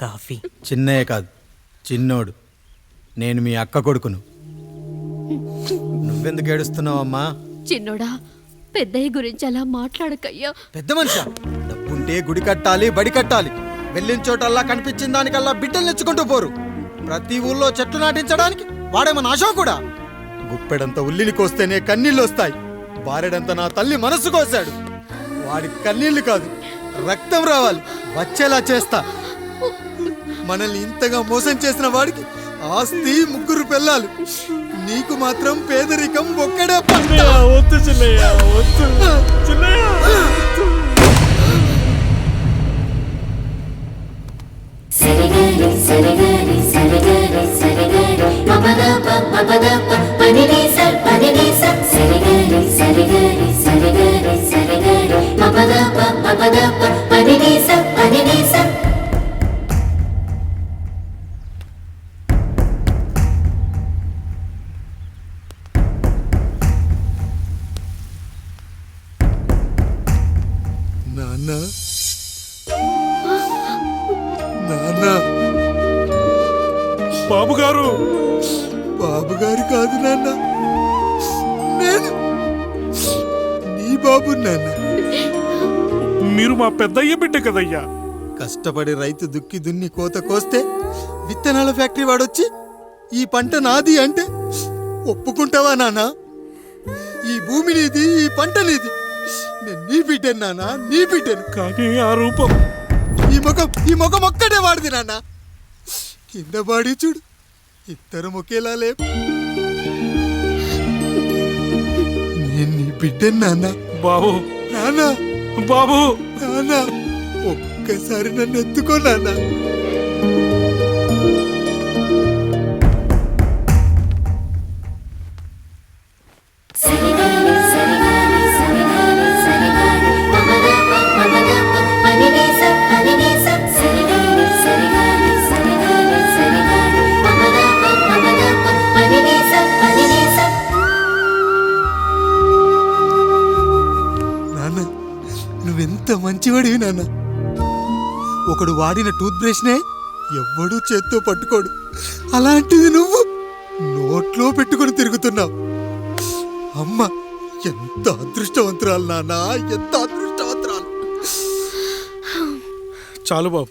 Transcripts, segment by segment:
Coffee. Chinnaiah కాదు చిన్నోడు. నేను మీ అక్క కొడుకును. నువ్వెందుకు ఏడుస్తున్నావమ్మా? చిన్నోడా పెద్దయ్య గురించి అలా మాట్లాడకయ్యా. పెద్ద మనిషి? డబ్బుంటే గుడి కట్టాలి బడి కట్టాలి. వెళ్ళిన చోటల్లా కనిపించిన దానికల్లా బిడ్డలు నెచ్చుకుంటూ పోరు. ప్రతి ఊళ్ళో చెట్లు నాటించడానికి వాడేమన్నా ఆశో కూడా. గుప్పెడంత ఉల్లిని కోస్తేనే కన్నీళ్ళు వస్తాయి. బారెడంత నా తల్లి మనసు కోసాడు. వాడి కన్నీళ్ళు కాదు రక్తం రావాలి. వచ్చేలా చేస్తా. మనల్ని ఇంతగా మోసం చేసిన వాడికి ఆస్తి ముగ్గురు పిల్లలు నీకు మాత్రం పేదరికం ఒక్కడే వద్దు చిన్నయ్య వద్దు. చిన్నయ్య సరిగరి సరిగరి సరిగరి సరిగరి మపదప మపదప పనిని సర్ పనిని సర్ సరిగరి సరిగరి సరిగరి సరిగరి మపదప మపదప పనిని సర్ నాన్న. బాబు గారు బాబు గారు కాదు నాన్న. నేను నీ బాబు నాన్న. మీరు మా పెద్దయ్య బిడ్డ కదయ్యా. కష్టపడి రైతు దుక్కి దున్ని కోత కోస్తే విత్తనాల ఫ్యాక్టరీ వాడొచ్చి ఈ పంట నాది అంటే ఒప్పుకుంటావా నాన్న? ఈ భూమి నీది ఈ పంట నీది. నేను నీ బిడ్డను నాన్న నీ బిడ్డను. కానీ ఆ రూపం ఈ ముఖం ఈ ముఖం ఒక్కడే వాడిది నాన్న. కింద బాడి చూడు. ఇద్దరం ఒకేలా లేవు. నేను నీ బిడ్డను నాన్న. బాబు. నాన్న. బాబు. నాన్న. ఒక్కసారి నన్ను ఎత్తుకో నాన్న. ఒకడు వాడిన టూత్ బ్రష్నే ఎవ్వడూ చేత్తో పట్టుకోడు. అలాంటిది నువ్వు నోట్లో పెట్టుకొని తిరుగుతున్నావు. అమ్మ ఎంత అదృష్టవంతురాలు నాన్న ఎంత అదృష్టవంతురాలు. చాలు బాబు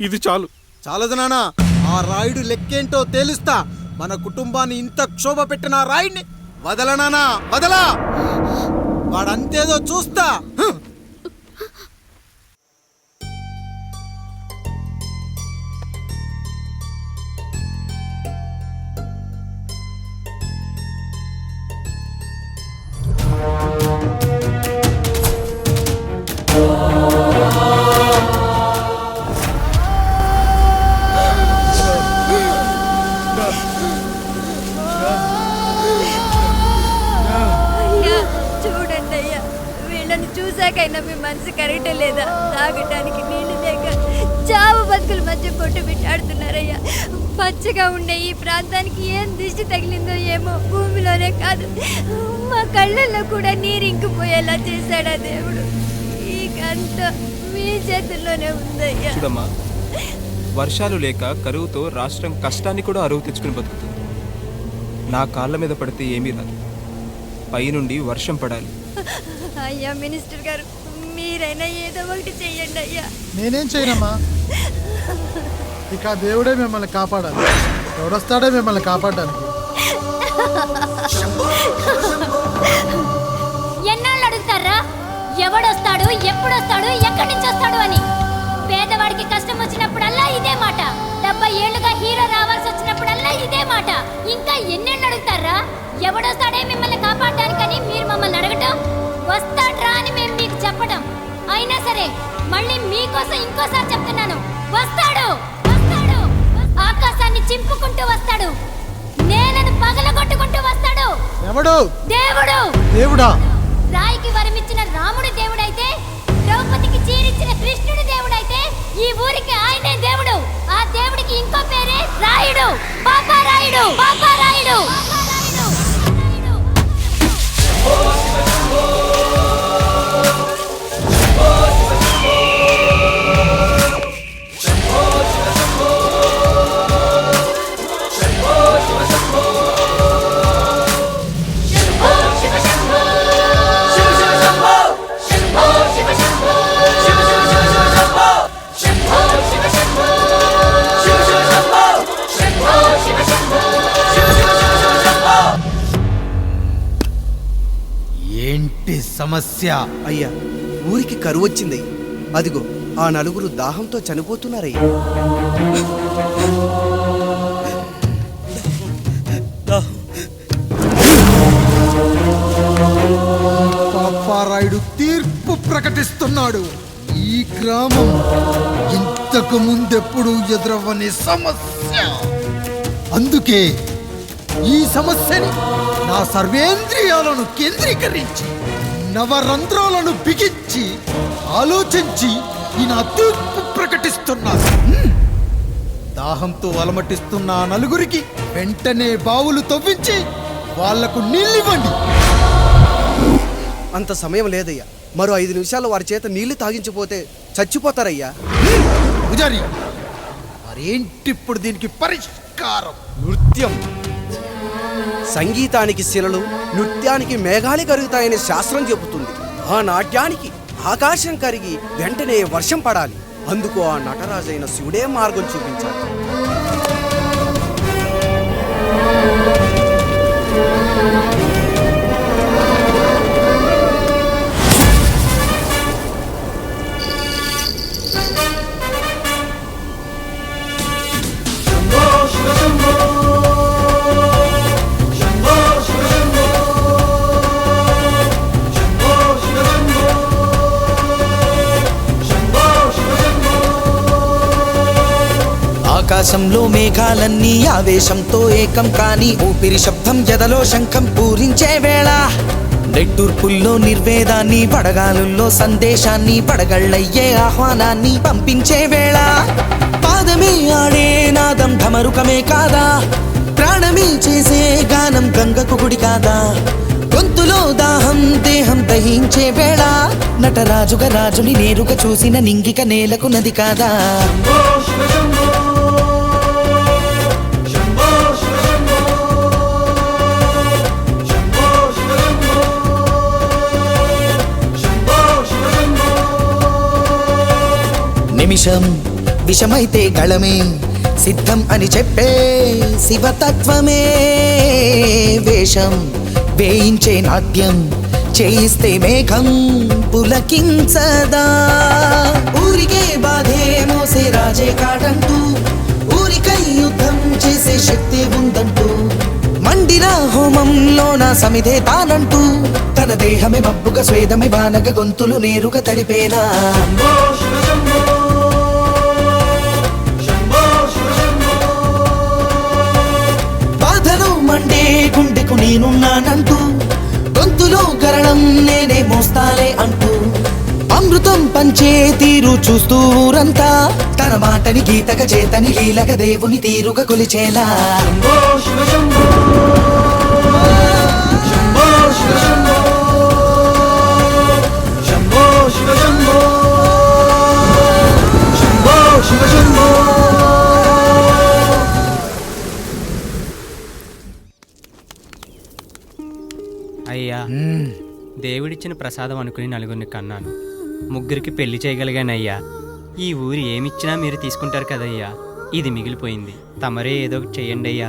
ఇది చాలు. చాలదు నాన్న ఆ రాయుడు లెక్కేంటో తేలుస్తా. మన కుటుంబాన్ని ఇంత క్షోభ పెట్టిన రాయుడిని వదలనానా వదలా. వాడంతేదో చూస్తా. మనసు కరెక్ట్ లేదా? తాగటానికి నీళ్ళు లేక చావు బతుకుల మధ్య కొట్టు పెట్టాడుతున్నారయ్యా పచ్చగా ఉండే ఈ ప్రాంతానికి ఏం దిష్టి తగిలిందో ఏమో భూమిలోనే కాదు. మా కళ్ళల్లో కూడా నీరు ఇంకిపోయేలా చేశాడా దేవుడు. ఈకంతా మీ చేతుల్లోనే ఉందయ్యా. చూడమ్మా వర్షాలు లేక కరువుతో రాష్ట్రం కష్టాన్ని కూడా అరువు తెచ్చుకుని బతుకుతుంది. నా కాళ్ళ మీద పడితే ఏమీ రాదు. పైనుండి వర్షం పడాలి. అయ్యా మినిస్టర్ గారు మీరైనా ఏదో ఒకటి చెయ్యండి అయ్యా. నేనేం చేయనమ్మా? ఇక దేవుడే మిమ్మల్ని కాపాడాలి. ఎవడొస్తాడే మిమ్మల్ని కాపాడడానికి. ఎన్నాళ్ళు అడుగుతారా? ఎవడొస్తాడు ఎప్పుడొస్తాడు ఎక్కడి నుంచి వస్తాడు అని? పేదవాడికి కష్టం వచ్చినప్పుడల్లా ఇదే మాట. డెబ్బై ఏళ్ళుగా హీరో రావాల్సి వచ్చినప్పుడల్లా ఇదే మాట. ఇంకా ఎన్నెళ్ళు అడుగుతారా? ఎవడొస్తాడే మిమ్మల్ని కాపాడడానికని మీరు మమ్మల్ని అడగటం? సరే మళ్ళీ మీకోసం ఇంకోసారి చెప్తున్నాను. వస్తాడు వస్తాడు. ఆకాశాన్ని చింపుకుంటూ వస్తాడు. నేలను పగలగొట్టుకుంటూ వస్తాడు. ఎవడు? దేవుడు. దేవుడా? రాయికి వరమిచ్చిన రాముడి దేవుడైతే ద్రౌపదికి చీరిచ్చిన కృష్ణుడి దేవుడైతే ఈ ఊరికి ఆయనే దేవుడు. ఆ దేవుడికి ఇంకో పేరే రాయుడు. పాపా రాయుడు ఏమిటి సమస్య. అయ్యా ఊరికి కరువు వచ్చింది. అదిగో ఆ నలుగురు దాహంతో చనిపోతున్నారయ్యా. పాపారాయుడు తీర్పు ప్రకటిస్తున్నాడు. ఈ గ్రామం ఇంతకు ముందెప్పుడు ఎదురవ్వని సమస్య. అందుకే ఈ సమస్యని నా సర్వేంద్రియాలను కేంద్రీకరించి నవరంధ్రాలను బిగించి ఆలోచించి ఈ నా తీర్పు ప్రకటిస్తున్నాను హ్మ్. దాహంతో అలమటిస్తున్న ఆ నలుగురికి వెంటనే బావులు తవ్వించి వాళ్ళకు నీళ్ళివ్వండి. అంత సమయం లేదయ్యా. మరో ఐదు నిమిషాల్లో వారి చేత నీళ్ళు తాగించిపోతే చచ్చిపోతారయ్యా. పూజారి మరేంటి ఇప్పుడు దీనికి పరిష్కారం? నృత్యం. సంగీతానికి శిలలు నృత్యానికి మేఘాలు కరుగుతాయని శాస్త్రం చెబుతుంది. ఆ నాట్యానికి ఆకాశం కరిగి వెంటనే వర్షం పడాలి. అందుకు ఆ నటరాజైన శివుడే మార్గం చూపించాలి. you మేఘాలన్నీ ఆవేశంతో ఏకం కాని ఊపిరి శబ్దం ఎదలో శంఖం పూరించే వేళ. నెట్టూర్పుల్లో నిర్వేదాన్ని పడగాలుల్లో సందేశాన్ని పడగళ్ళయ్యే ఆహ్వానాన్ని పంపించే వేళ. పాదమే ఆడే నాదం ధమరుకమే కాదా? ప్రాణమే చేసే గానం గంగకు గుడి కాదా? గొంతులో దాహం దేహం దహించే వేళ. నటరాజుగా రాజుని నేరుగా చూసిన నింగిక నేలకు నది కాదా? విషం విషమైతే గళమే సిద్ధం అని చెప్పే శివతత్వమే. వేషం వేయించే నాట్యం చేయిస్తే మేఘం పులకించదా? ఊరికే బాధే మోసే రాజే కాటంటూ ఊరికై యుద్ధం చేసే శక్తి ఉందంటూ మండిన హోమంలోన నా సమిధే తానంటూ తన దేహమే మబ్బుగా స్వేదమే బానగ గొంతులు నేరుగా తడిపేనా? గుండెకు నేనున్నానంటూ గొంతులో గరణం నేనే మోస్తాలే అంటూ అమృతం పంచే తీరు చూస్తూ ఊరంతా తన మాటని గీతక చేతని లీలక దేవుని తీరుగా కొలిచేలా. అయ్యా దేవుడిచ్చిన ప్రసాదం అనుకుని నలుగురిని కన్నాను. ముగ్గురికి పెళ్ళి చేయగలిగానయ్యా. ఈ ఊరు ఏమిచ్చినా మీరు తీసుకుంటారు కదయ్యా. ఇది మిగిలిపోయింది. తమరే ఏదో ఒకటి చెయ్యండి అయ్యా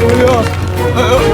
뭐야?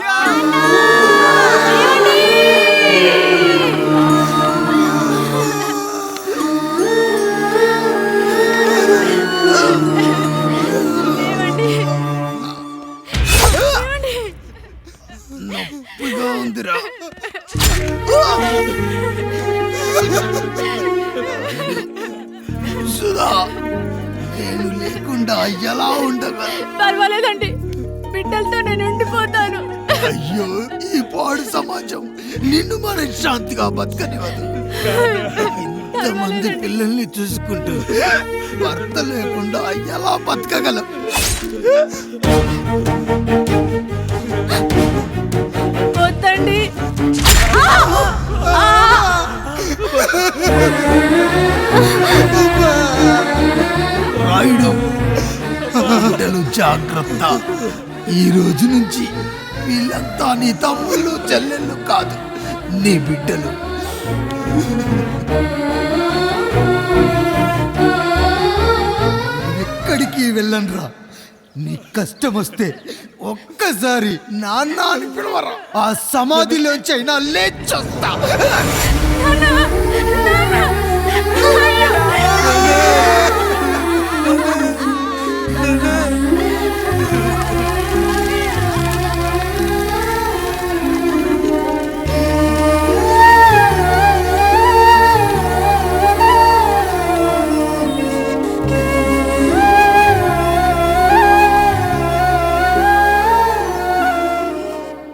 లేకుండా ఎలా ఉండగా? పర్వాలేదండి. బిడ్డలతో నేను ఉండిపోతాను. అయ్యో ఈ పాడు సమాజం నిన్ను మనశ్శాంతిగా బతకనివ్వదు. ఇంతమంది పిల్లల్ని చూసుకుంటూ భర్త లేకుండా ఎలా బతకగలం? వద్దండి. రాయుడు బిడ్డలు జాగ్రత్త. ఈ రోజు నుంచి వీళ్ళంతా నీ తమ్ముళ్ళు చెల్లెళ్ళు కాదు నీ బిడ్డలు. ఎక్కడికి వెళ్ళనరా? నీ కష్టం వస్తే ఒక్కసారి నాన్న అని పిలవరా? ఆ సమాధిలోంచి అయినా లేచొస్తా.